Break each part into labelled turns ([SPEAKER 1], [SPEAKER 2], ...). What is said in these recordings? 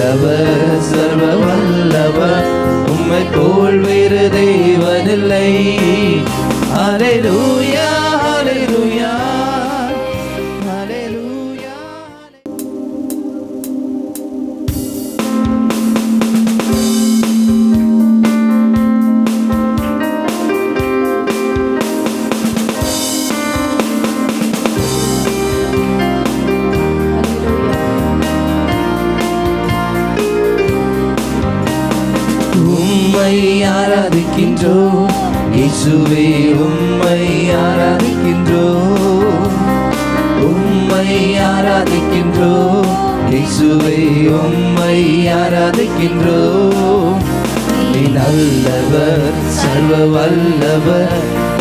[SPEAKER 1] வல்லவர் சர்வ வல்லவர் உம்மை போல் வேறு தெய்வனில்லை அலை லூயா ஆராதிக்கின்றோம். இயேசுவே உம்மை ஆராதிக்கின்றோம். உம்மை ஆராதிக்கின்றோம். இயேசுவே உம்மை ஆராதிக்கின்றோம். நீ நல்லவர் சர்வ வல்லவர்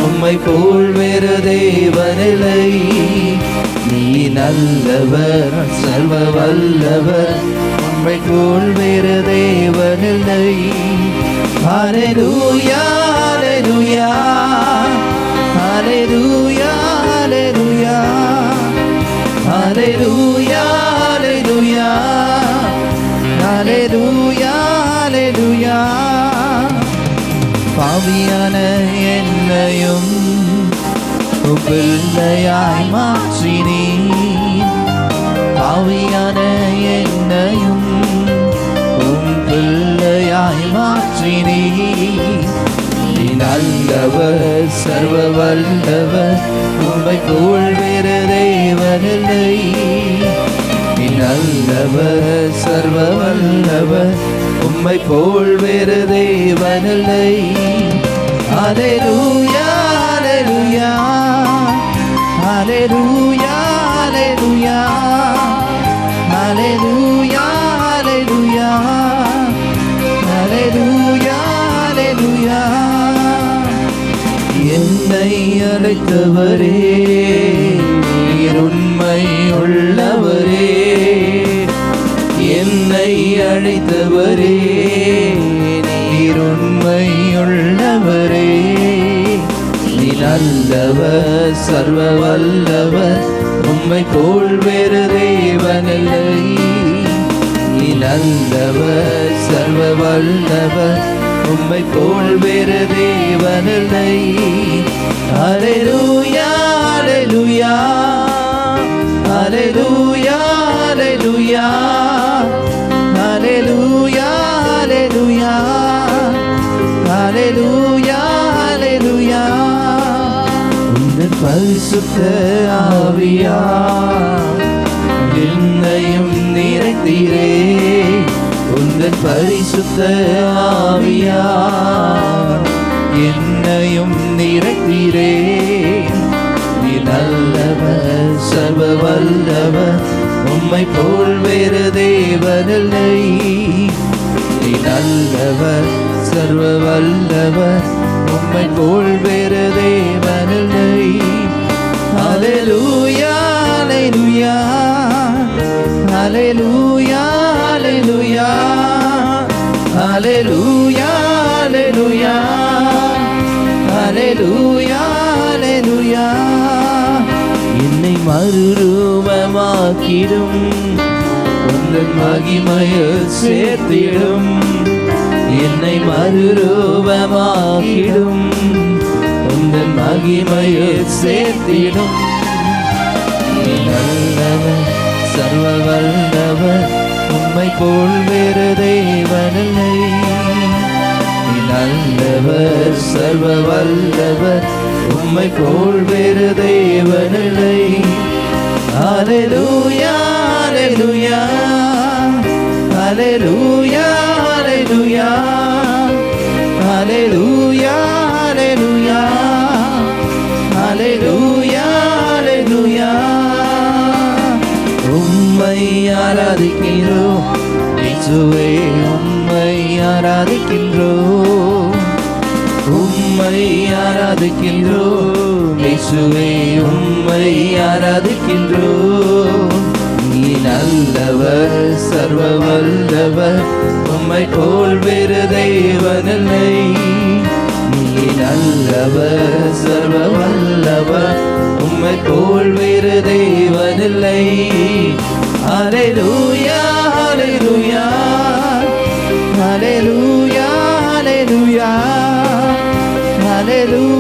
[SPEAKER 1] உம்மை போல் வேறு தேவனில்லை. நீ நல்லவர் சர்வ வல்லவர் உம்மை போல் வேறு தேவனில்லை. പാവിയാണ് എന്നയും മാറ്റി നീ. പാവിയ வல்லவர் சர்வ வல்லவர் உமை போல் வேறு தேவனில்லை நல்லவர் சர்வ வல்லவர் உம்மை போல் வேறு தேவனில்லை அலை ரூயா அலை ரூயா அலை ரூயா என்னை அழைத்தவரே நீர் உண்மை உள்ளவரே. என்னை அழைத்தவரே நீர் உண்மை உள்ளவரே. நீ நல்லவர் சர்வ வல்லவர் உண்மை போல் வேறு தேவனில்லை. நீ நல்லவர் சர்வ வல்லவர் உம்மை போல் வேறு தேவனில்லை. Aleluya, aleluya, aleluya, aleluya, aleluya, aleluya, aleluya, aleluya. பரிசுத்த ஆவியா என்னையும் நிறைத்தீரே உந்தன் பரிசுத்த ஆவியா என் என்னையும் நிறைத்தீரே நீ நல்லவர் சர்வ வல்லவர் உம்மை போல் வேறு தேவனில்லை. நீ நல்லவர் சர்வ வல்லவர் உம்மை போல் வேறு தேவனில்லை. ஹalleluya ஹalleluya ஹalleluya ஹalleluya ஹalleluya மறுரூபமாக்கிடும். உந்தன் மகிமையில் சேர்த்திடும். என்னை மறுரூபமாக்கிடும். உந்தன் மகிமையில் சேர்த்திடும். நல்லவர் சர்வ வல்லவர் உண்மை போல் வேறு தேவனில்லை நல்லவர் சர்வ வல்லவர் உம்மை போல் வேறு தேவனில் Hallelujah, hallelujah, hallelujah, hallelujah, hallelujah, hallelujah, hallelujah, hallelujah. உம்மை ஆராதிக்கிறோம் இயேசுவே உம்மை ஆராதிக்கிறோம் உம்மை ஆராதிக்கிறோம் இயேசுவே உம்மை ஆராதிக்கின்றோ நீ நல்லவர் சர்வ வல்லவர் உம்மை போல் வேறு தெய்வனில்லை நீ நல்லவர் சர்வ வல்லவர் உம்மை போல் வேறு தெய்வனில்லை அலை லூயா அலை லூயா அலை லூயா அலை லூயா அலை லூ